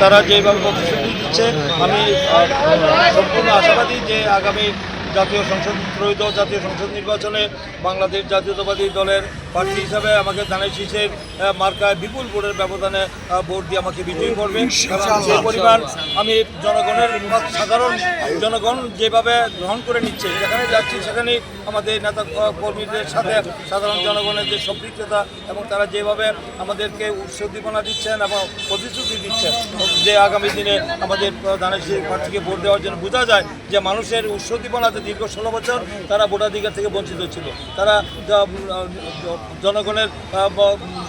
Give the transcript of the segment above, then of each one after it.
তারা যেভাবে প্রতিশ্রুতি দিচ্ছে আমি সম্পূর্ণ আশাবাদী যে আগামী জাতীয় সংসদ ত্রয়োদশ জাতীয় সংসদ নির্বাচনে বাংলাদেশ জাতীয়তাবাদী দলের প্রার্থী হিসাবে আমাকে ধানের শীষের মার্কায় বিপুল ভোটের ব্যবধানে ভোট দিয়ে আমাকে বিজয়ী করবে। এবং পরিমাণ আমি জনগণের সাধারণ জনগণ যেভাবে গ্রহণ করে নিচ্ছে যেখানে যাচ্ছি সেখানে আমাদের নেতা কর্মীদের সাথে সাধারণ জনগণের যে সম্পৃক্ততা এবং তারা যেভাবে আমাদেরকে উৎসদীপনা দিচ্ছেন এবং প্রতিশ্রুতি দিচ্ছেন যে আগামী দিনে আমাদের দানের শীষ প্রার্থীকে ভোট দেওয়ার জন্য বোঝা যায় যে মানুষের উৎসদীপনাতে দীর্ঘ ষোলো বছর তারা ভোটাধিকার থেকে বঞ্চিত ছিল। তারা জনগণের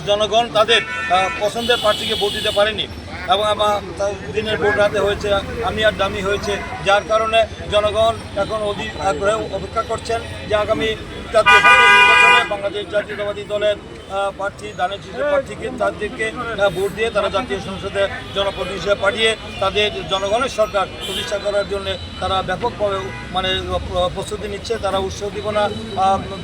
জনগণ তাদের পছন্দের প্রার্থীকে ভোট দিতে পারেনি এবং আমার দিনের ভোট রাতে হয়েছে, আমি আর দামি হয়েছে। যার কারণে জনগণ এখন অধিক আগ্রহে অপেক্ষা করছেন যে আগামী জাতীয় সংসদ নির্বাচনে বাংলাদেশ জাতীয়তাবাদী দলের প্রার্থী দানের শীষের প্রার্থীকে তাদেরকে ভোট দিয়ে তারা জাতীয় সংসদে জনপ্রতিনিধি হিসেবে পাঠিয়ে তাদের জনগণের সরকার প্রতিষ্ঠা করার জন্য তারা ব্যাপকভাবে মানে প্রস্তুতি নিচ্ছে, তারা উৎসব দিবনা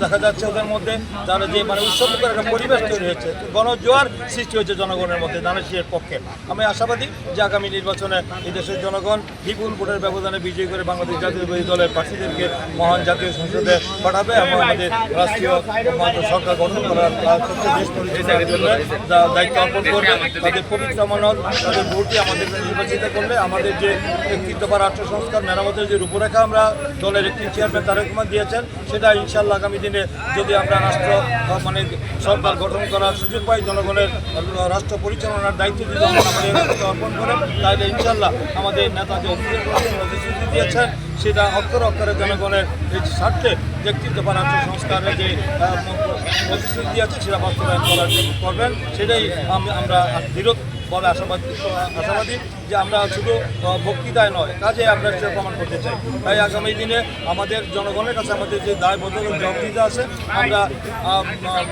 দেখা যাচ্ছে ওদের মধ্যে তারা যে মানে উৎসবমুখের একটা পরিবেশ তৈরি হয়েছে, গণজোয়ার সৃষ্টি হয়েছে জনগণের মধ্যে দানের শীষের পক্ষে। আমি আশাবাদী যে আগামী নির্বাচনে এই দেশের জনগণ বিপুল ভোটের ব্যবধানে বিজয়ী করে বাংলাদেশ জাতীয়তাবাদী দলের প্রার্থীদেরকে মহান জাতীয় সংসদে পাঠাবে এবং আমাদের রাষ্ট্রীয় সরকার গঠন করার পরিচালনার দায়িত্ব অর্পণ করবে তাদের মনন তাদের ভোটে আমাদের নির্বাচিত করলে আমাদের যে বা রাষ্ট্র সংস্কার, মেরামতের যে রূপরেখা আমরা দলের একটি চেয়ারম্যান তারেক রহমান দিয়েছেন, সেটা ইনশাল্লাহ আগামী দিনে যদি আমরা রাষ্ট্র মানে সরকার গঠন করার সুযোগ পাই জনগণের রাষ্ট্র পরিচালনার দায়িত্ব যদি আমাদের অর্পণ করেন তাহলে ইনশাল্লাহ আমাদের নেতা যে অভিযোগ দিয়েছেন সেটা অক্ষরে অক্ষরে জনগণের স্বার্থে ব্যক্তিত্ব বা সংস্কারের যে প্রতিশ্রুতি দিয়েছে সেটা বাস্তবায়ন করার করবেন। সেটাই আমি, আমরা দৃঢ় বলে আশাবাদী আশাবাদী যে আমরা শুধু বক্তৃতায় নয়, কাজে আমরা সেটা প্রমাণ করতে চাই। তাই আগামী দিনে আমাদের জনগণের কাছে আমাদের যে দায়বদ্ধতা, জবাবদিহিতা আছে, আমরা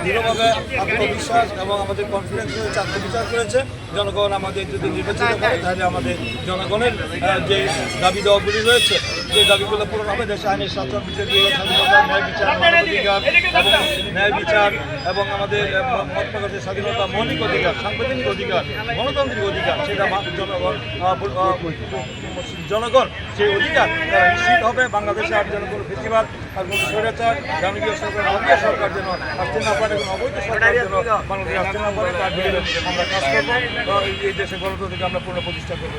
দৃঢ়ভাবে আত্মবিশ্বাস এবং আমাদের কনফিডেন্স রয়েছে, আত্মবিশ্বাস রয়েছে। জনগণ আমাদের যদি নির্বাচিত করে, তাহলে আমাদের জনগণের যে দাবি দেওয়াগুলি রয়েছে যে দাবিগুলো পূরণ হবে দেশে আইনের শাসন বিচার ন্যায় বিচার এবং ন্যায় বিচার এবং আমাদের আহ, মত স্বাধীনতা মৌলিক অধিকার সাংবিধানিক অধিকার গণতান্ত্রিক অধিকার সেটা জনগণ জনগণ সেই অধিকার নিশ্চিত হবে বাংলাদেশে আর যেন কোনো বেশিরভাগ আর কোনো স্বৈরাচার জনগীয় সরকার অবৈধ সরকার যেন আসতে না পারে কোনো অবৈধ সরকার যেন বাংলাদেশে আসতে না পারে তার বিরুদ্ধে আমরা কাজ করব এই দেশে গণতন্ত্রকে আমরা পুনঃ প্রতিষ্ঠা করব।